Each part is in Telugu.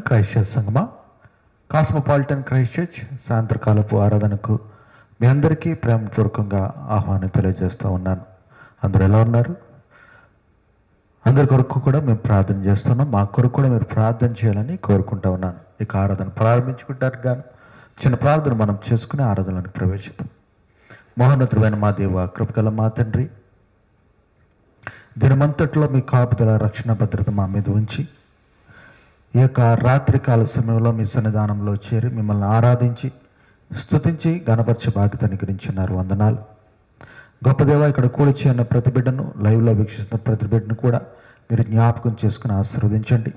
క్రైస్ట్ చర్చ్ సంగమా కాస్మోపాలిటన్ క్రైస్ట్ చర్చ్ సాయంత్రకాలపు ఆరాధనకు మీ అందరికీ ప్రేమపూర్వకంగా ఆహ్వానం తెలియజేస్తూ ఉన్నాను. అందరూ ఎలా ఉన్నారు? అందరి కొరకు కూడా మేము ప్రార్థన చేస్తున్నాం. మా కొరకు కూడా మీరు ప్రార్థన చేయాలని కోరుకుంటా ఉన్నాను. ఇక ఆరాధన ప్రారంభించుకుంటారు గాను చిన్న ప్రార్థన మనం చేసుకుని ఆరాధనలకు ప్రవేశిద్దాం. మహోన్నతుడైన మా దేవ కృపకల మా తండ్రి దినమంతట్లో మీ కాపుదల రక్షణ భద్రత మా మీద ఉంచి ఈ యొక్క రాత్రికాల సమయంలో మీ సన్నిధానంలో చేరి మిమ్మల్ని ఆరాధించి స్తుతించి గణపరిచే బాధ్యత అనుగ్రహించున్నారు వందనాలు. గొప్పదేవ ఇక్కడ కూడిచి అన్న ప్రతి బిడ్డను లైవ్లో వీక్షిస్తున్న ప్రతి బిడ్డను కూడా మీరు జ్ఞాపకం చేసుకుని ఆశీర్వదించండి.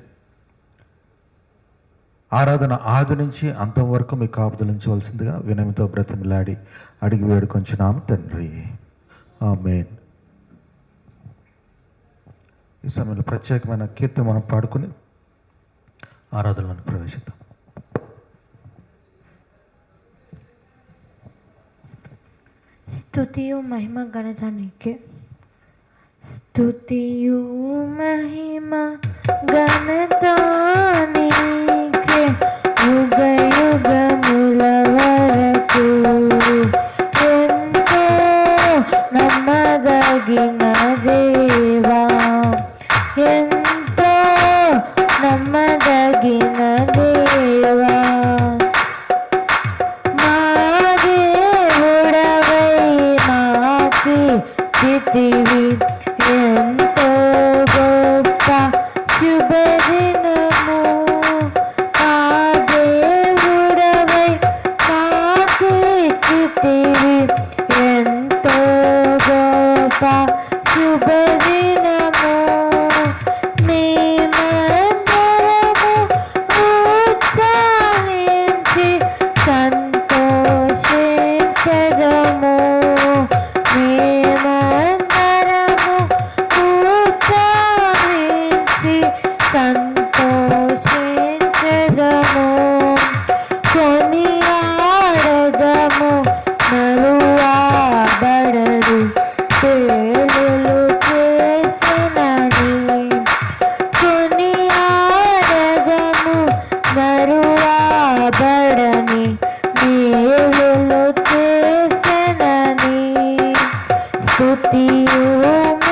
ఆరాధన ఆది నుంచి అంతం వరకు మీ కాపుదలించవలసిందిగా వినమితో బ్రతిమిలాడి అడిగి వేడుకొంచున్నాము తండ్రి. మెయిన్ ఈ సమయంలో ప్రత్యేకమైన కీర్తి మనం పాడుకుని ఆరాధనలను ప్రవేశిద్దాం. స్థుతియు మహిమ గణజానికి స్థుతియు మహిమ గణతానికి నీకే స్తుతియు మహిమ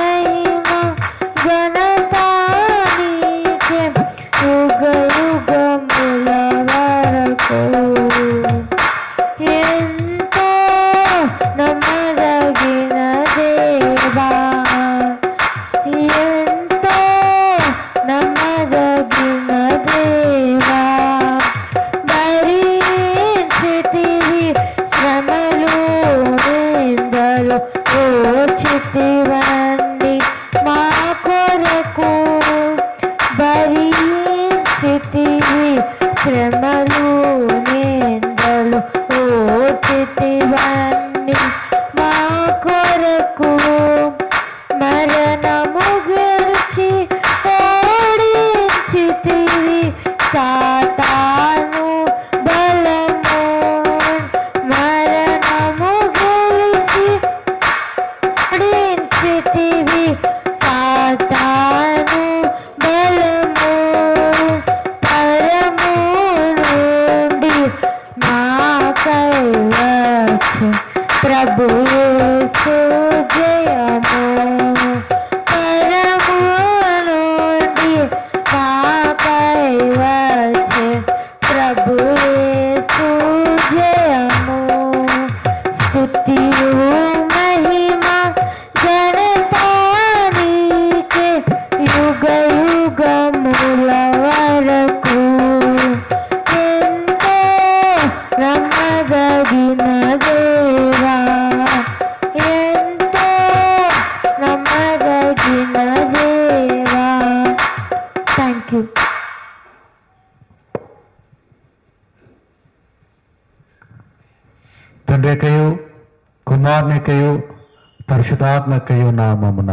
థ్యాంక్ యూ తండ్రికయు కుమారునికయు పరిశుధాత్మకయు నామమున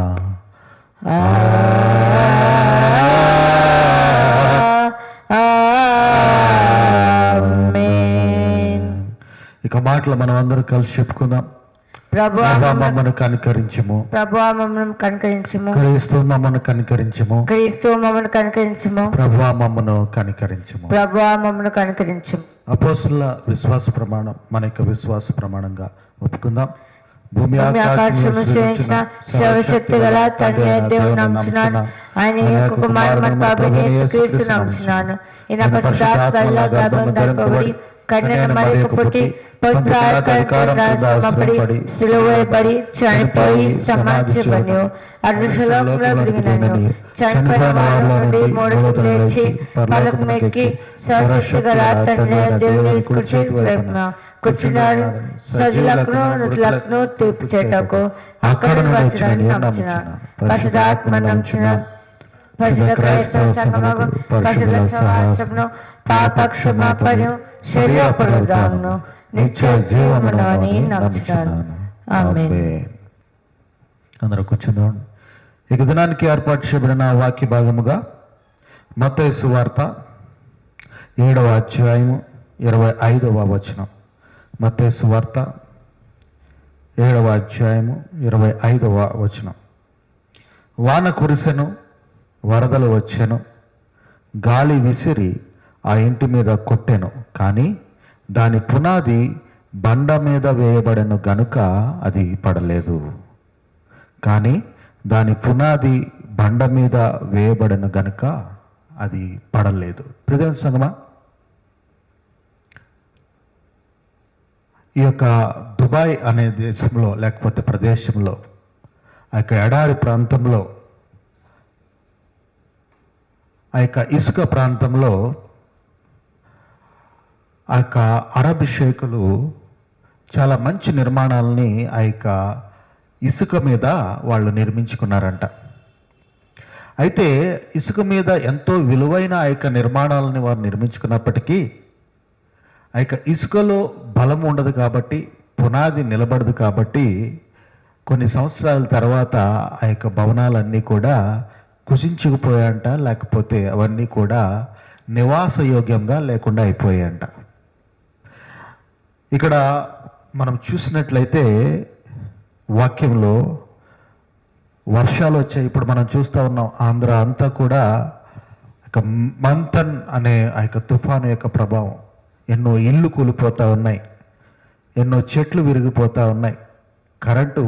ఇక మాటలు మనం అందరూ కలిసి చెప్పుకుందాం. ప్రభా మమ్మల్ని మమ్మను కనికరించము. క్రీస్తు మమ్మను కనికరించము. క్రీస్తు మమ్మల్ని కనికరించము. ప్రభా మమ్మను కనికరించము. ప్రభువా మమ్మల్ని కనికరించము. అపోస్తుల విశ్వాస ప్రమాణం మన యొక్క విశ్వాస ప్రమాణంగా ఒప్పుకుందాం. భూమి ఆకాశము సర్వశక్తి గల తండ్రి అయిన దేవుని నమ్ముచున్నాను ఆయన యొక్క కుమారుడు మన ప్రభు యేసుక్రీస్తు నమ్ముచున్నాను. ఈయన పరిశుద్ధాత్మల గర్భం ధరింపబడి కన్యక మరియకు పుట్టి పొద్దుపడి సిలువైపడి చనిపోయి సమాధించబడి అదృశ్యలోకంలో తిరిగినను చనిపోయిన వారి నుండి మూడు లేచి పలకమెక్కి సర్వశక్తి గల తండ్రి అయిన దేవుని కుర్చీ వైపున కూర్చున్నారు సజులకు నుడులకు తీర్పు చేయటకు అక్కడ వచ్చాడని నమ్ముచున్నాను పరిశుధాత్మ నమ్ముచున్నాను పరిశుద్ధ క్రైస్తవ సంగమము పరిశుద్ధ సహవాసమును పాప క్షమాపణను శరీర నిత్య జీవమును అని నమ్ముచున్నాను ఆమేన్ అందరూ కూర్చుందాం। ఇక దినానికి ఏర్పాటు చేయబడిన వాక్య భాగముగా మతేసు వార్త ఏడవ అధ్యాయము ఇరవై ఐదవ వచనం। మతేసు వార్త ఏడవ అధ్యాయము ఇరవై ఐదవ వచనం। వాన కురిసెను వరదలు వచ్చెను గాలి విసిరి ఆ ఇంటి మీద కొట్టెను. కానీ దాని పునాది బండ మీద వేయబడెను గనుక అది పడలేదు. కానీ దాని పునాది బండ మీద వేయబడిన గనుక అది పడలేదు. ప్రజల సంగమా ఈ యొక్క దుబాయ్ అనే దేశంలో లేకపోతే ప్రదేశంలో ఆ యొక్క ఎడారి ప్రాంతంలో ఆ యొక్క ఇసుక ప్రాంతంలో ఆ యొక్క అరబ్ షేకులు చాలా మంచి నిర్మాణాలని ఆ యొక్క ఇసుక మీద వాళ్ళు నిర్మించుకున్నారంట. అయితే ఇసుక మీద ఎంతో విలువైన ఆ యొక్క నిర్మాణాలని వారు నిర్మించుకున్నప్పటికీ ఆ యొక్క ఇసుకలో బలం ఉండదు కాబట్టి పునాది నిలబడదు కాబట్టి కొన్ని సంవత్సరాల తర్వాత ఆ యొక్క భవనాలన్నీ కూడా కుసించుకుపోయాయంట లేకపోతే అవన్నీ కూడా నివాసయోగ్యంగా లేకుండా అయిపోయాయంట. ఇక్కడ మనం చూసినట్లయితే వాక్యంలో వర్షాలు వచ్చాయి. ఇప్పుడు మనం చూస్తూ ఉన్నాం ఆంధ్ర అంతా కూడా ఒక మంతన్ అనే ఆ యొక్క తుఫాను యొక్క ప్రభావం. ఎన్నో ఇల్లు కూలిపోతూ ఉన్నాయి ఎన్నో చెట్లు విరిగిపోతూ ఉన్నాయి కరెంటు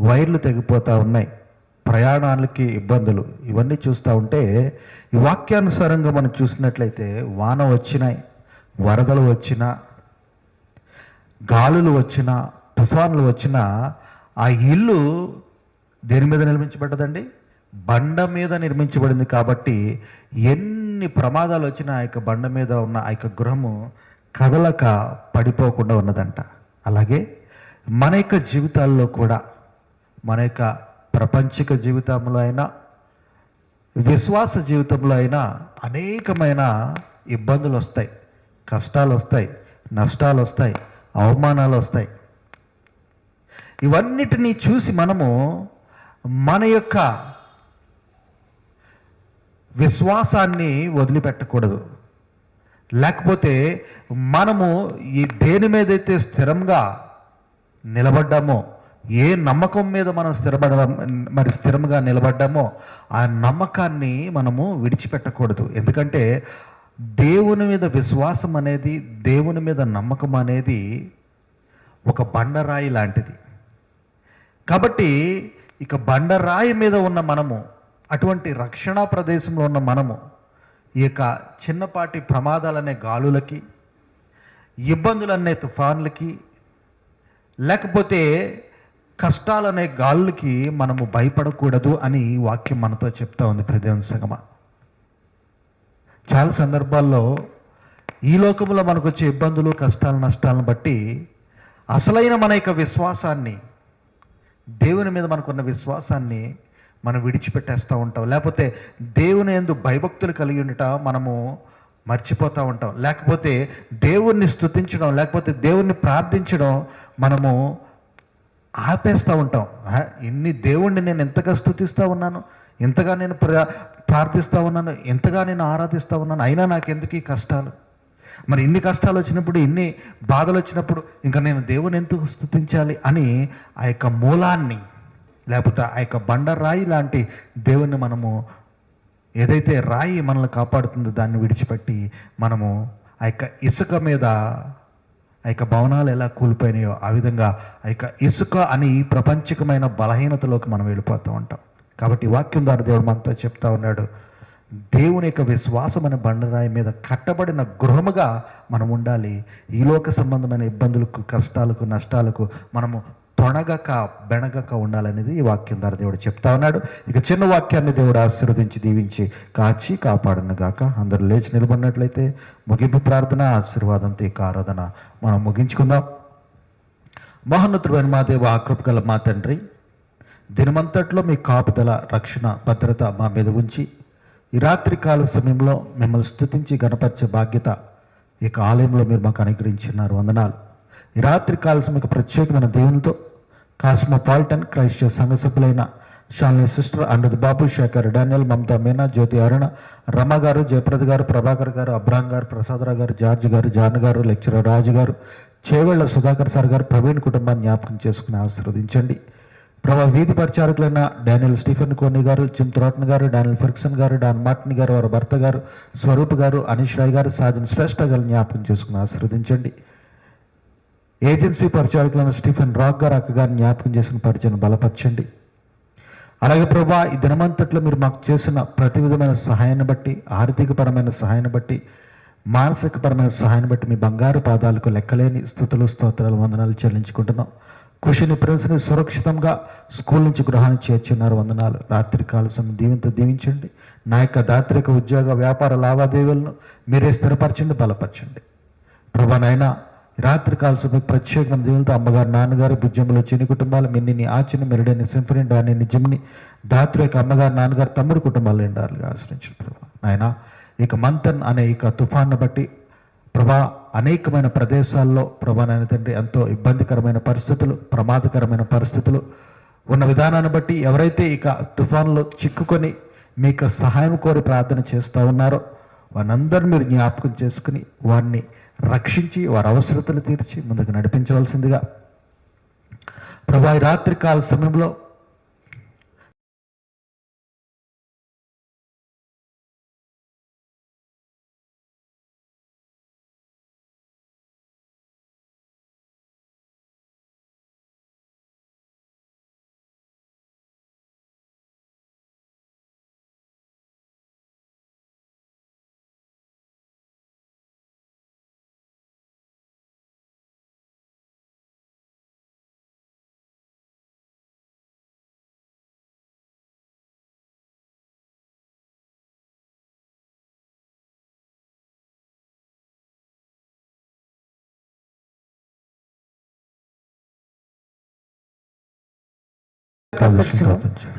వైర్లు తెగిపోతూ ఉన్నాయి ప్రయాణాలకి ఇబ్బందులు. ఇవన్నీ చూస్తూ ఉంటే ఈ వాక్యానుసారంగా మనం చూసినట్లయితే వాన వచ్చినాయి వరదలు వచ్చినా గాలులు వచ్చినా తుఫాన్లు వచ్చినా ఆ ఇల్లు దేని మీద నిర్మించబడ్డదండి? బండ మీద నిర్మించబడింది కాబట్టి ఎన్ని ప్రమాదాలు వచ్చినా ఆ యొక్క బండ మీద ఉన్న ఆ యొక్క గృహము కదలక పడిపోకుండా ఉన్నదంట. అలాగే మన యొక్క జీవితాల్లో కూడా మన యొక్క ప్రపంచిక జీవితంలో అయినా విశ్వాస జీవితంలో అయినా అనేకమైన ఇబ్బందులు వస్తాయి కష్టాలు వస్తాయి నష్టాలు వస్తాయి. అవమానాలు వస్తాయి ఇవన్నిటినీ చూసి మనము మన యొక్క విశ్వాసాన్ని వదిలిపెట్టకూడదు. లేకపోతే మనము ఈ దేని మీదైతే స్థిరంగా నిలబడ్డామో ఏ నమ్మకం మీద మనం స్థిరపడ మరి స్థిరంగా నిలబడ్డామో ఆ నమ్మకాన్ని మనము విడిచిపెట్టకూడదు. ఎందుకంటే దేవుని మీద విశ్వాసం అనేది దేవుని మీద నమ్మకం అనేది ఒక బండరాయి లాంటిది. కాబట్టి ఇక బండరాయి మీద ఉన్న మనము అటువంటి రక్షణ ప్రదేశంలో ఉన్న మనము ఈ యొక్క చిన్నపాటి ప్రమాదాలనే గాలులకి ఇబ్బందులనే తుఫాన్లకి లేకపోతే కష్టాలనే గాలులకి మనము భయపడకూడదు అని వాక్యం మనతో చెప్తా ఉంది ప్రదేవం సగమ. చాలా సందర్భాల్లో ఈ లోకంలో మనకు వచ్చే ఇబ్బందులు కష్టాలు నష్టాలను బట్టి అసలైన మన యొక్క విశ్వాసాన్ని దేవుని మీద మనకున్న విశ్వాసాన్ని మనం విడిచిపెట్టేస్తూ ఉంటాం. లేకపోతే దేవుని ఎందు భయభక్తులు కలిగి ఉండట మనము మర్చిపోతూ ఉంటాం. లేకపోతే దేవుణ్ణి స్థుతించడం లేకపోతే దేవుణ్ణి ప్రార్థించడం మనము ఆపేస్తూ ఉంటాం. ఇన్ని దేవుణ్ణి నేను ఎంతగా స్తుతిస్తూ ఉన్నాను? ఇంతగా నేను ప్ర ప్రార్థిస్తూ ఉన్నాను ఎంతగా నేను ఆరాధిస్తూ ఉన్నాను అయినా నాకెందుకు ఈ కష్టాలు? మరి ఇన్ని కష్టాలు వచ్చినప్పుడు ఇన్ని బాధలు వచ్చినప్పుడు ఇంకా నేను దేవుని ఎందుకు స్థుతించాలి అని ఆ యొక్క మూలాన్ని లేకపోతే ఆ యొక్క బండరాయి లాంటి దేవుణ్ణి మనము ఏదైతే రాయి మనల్ని కాపాడుతుందో దాన్ని విడిచిపెట్టి మనము ఆ యొక్క ఇసుక మీద ఆ యొక్క భవనాలు ఎలా కూలిపోయినాయో ఆ విధంగా ఆ యొక్క ఇసుక అని ప్రపంచకమైన బలహీనతలోకి మనం వెళ్ళిపోతూ ఉంటాం. కాబట్టి వాక్యం ద్వారా దేవుడు మనతో చెప్తా ఉన్నాడు. దేవుని యొక్క విశ్వాసం అనే బండరాయి మీద కట్టబడిన గృహముగా మనం ఉండాలి. ఈ లోక సంబంధమైన ఇబ్బందులకు కష్టాలకు నష్టాలకు మనము తొణగక బెణగక ఉండాలనేది ఈ వాక్యం ద్వారా దేవుడు చెప్తా ఉన్నాడు. ఇక చిన్న వాక్యాన్ని దేవుడు ఆశీర్వదించి దీవించి కాచి కాపాడను గాక అందరూ లేచి నిలబడినట్లయితే ముగింపు ప్రార్థన ఆశీర్వాదంతో ఇక ఆరాధన మనం ముగించుకుందాం. మహోన్నతుడైన మా దేవ ఆకృపగల మా తండ్రి దినమంతట్లో మీ కాపుదల రక్షణ భద్రత మా మీద ఉంచి ఈ రాత్రి కాల సమయంలో మిమ్మల్ని స్థుతించి గణపరిచే బాధ్యత ఈ ఆలయంలో మీరు మాకు అనుగ్రహించినారు. వందనాలు. ఈ రాత్రి కాల సమయం ప్రత్యేకమైన దేవునితో కాస్మోపాలిటన్ క్రైస్త సంఘ సభ్యులైన షాలిని సిస్టర్ అండది బాబు శేఖర్ డానియల్ మమతా మీనా జ్యోతి అరుణ రమ గారు జయప్రద గారు ప్రభాకర్ గారు అబ్రాహం గారు ప్రసాదరావు గారు జార్జ్ గారు జాన్ గారు లెక్చరర్ రాజు గారు చేవేళ్ళ సుధాకర్ సార్ గారు ప్రవీణ్ కుటుంబాన్ని జ్ఞాపకం చేసుకుని ఆశీర్వదించండి. ప్రభా వీధి పరిచారకులైన డానియల్ స్టీఫెన్ కోని గారు జిమ్ త్రోటన్ గారు డానియల్ ఫెర్క్సన్ గారు డాన్ మార్టిన్ గారు వారి భర్త గారు స్వరూప్ గారు అనీష్ రాయ్ గారు సాధన శ్రేష్ఠ గారు జ్ఞాపకం చేసుకుని ఆశీర్వదించండి. ఏజెన్సీ పరిచారకులైన స్టీఫెన్ రాక్ గారు అక్కగారిని జ్ఞాపకం చేసిన పరిచయం బలపరచండి. అలాగే ప్రభా ఈ దినమంతట్లో మీరు మాకు చేసిన ప్రతి విధమైన సహాయాన్ని బట్టి ఆర్థికపరమైన సహాయాన్ని బట్టి మానసికపరమైన సహాయాన్ని బట్టి మీ బంగారు పాదాలకు లెక్కలేని స్థుతులు స్తోత్రాలు వందనాలు చెల్లించుకుంటున్నాం. కుషిని ప్రిన్స్ని సురక్షితంగా స్కూల్ నుంచి గృహాన్ని చేర్చున్నారు. వందనాలు. రాత్రి కాల సమయం దీవెంతో దీవించండి. నా యొక్క దాత్రిక ఉద్యోగ వ్యాపార లావాదేవీలను మీరే స్థిరపరచండి బలపరచండి. ప్రభా రాత్రి కాల సమయం ప్రత్యేకమైన దీవులతో అమ్మగారు నాన్నగారు బుజ్జంలో చిన్ని కుటుంబాలు మిన్నిని ఆచిని మెరుడని సింఫనీ డానిని జిమ్ని దాత్రి యొక్క అమ్మగారు నాన్నగారు తమ్ముడు కుటుంబాలు ఎండారుగా ఆశ్రయించారు ప్రభా. నాయన ఇక మంతన్ అనే ఇక తుఫాన్ను బట్టి ప్రభా అనేకమైన ప్రదేశాల్లో ప్రభానాయన తండ్రి ఎంతో ఇబ్బందికరమైన పరిస్థితులు ప్రమాదకరమైన పరిస్థితులు ఉన్న విధానాన్ని బట్టి ఎవరైతే ఇక తుఫాన్లో చిక్కుకొని మీకు సహాయం కోరి ప్రార్థన చేస్తూ ఉన్నారో వారందరూ మీరు జ్ఞాపకం చేసుకుని వారిని రక్షించి వారి అవసరతలు తీర్చి ముందుకు నడిపించవలసిందిగా. ప్రభా రాత్రి కాల సమయంలో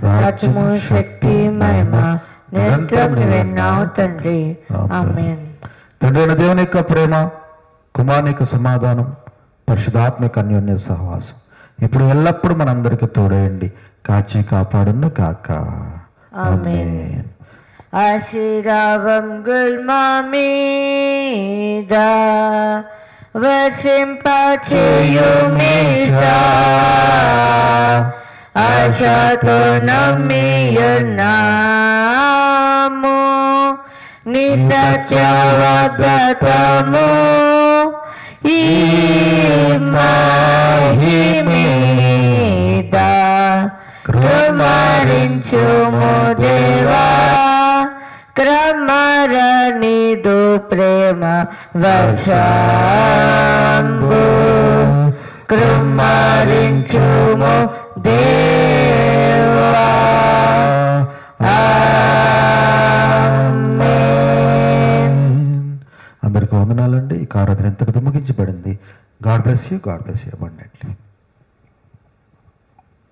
రాజ్యము శక్తి మహిమ నిరంతరం తండ్రి ఆమేన్ తండ్రి. అయిన దేవుని యొక్క ప్రేమ కుమారుని యొక్క సమాధానం పరిశుధాత్మక అన్యోన్య సహవాసం. ఇప్పుడు ఎల్లప్పుడూ మనందరికీ తోడేయండి. కాచి కాపాడును కాక ఆమేన్. మీద వర్షింపచేయుమేషా ఆశతో నమ్మియున్నాము నీ సత్యవగతము ఈ మహిమీద కృమరించుము దేవా క్రమరణిదు ప్రేమ వశాంబు కృమరించుము అందరికీ వందనాలండి ఈ ఆరాధన ఎంతటితో ముగించబడింది God bless you God bless you abundantly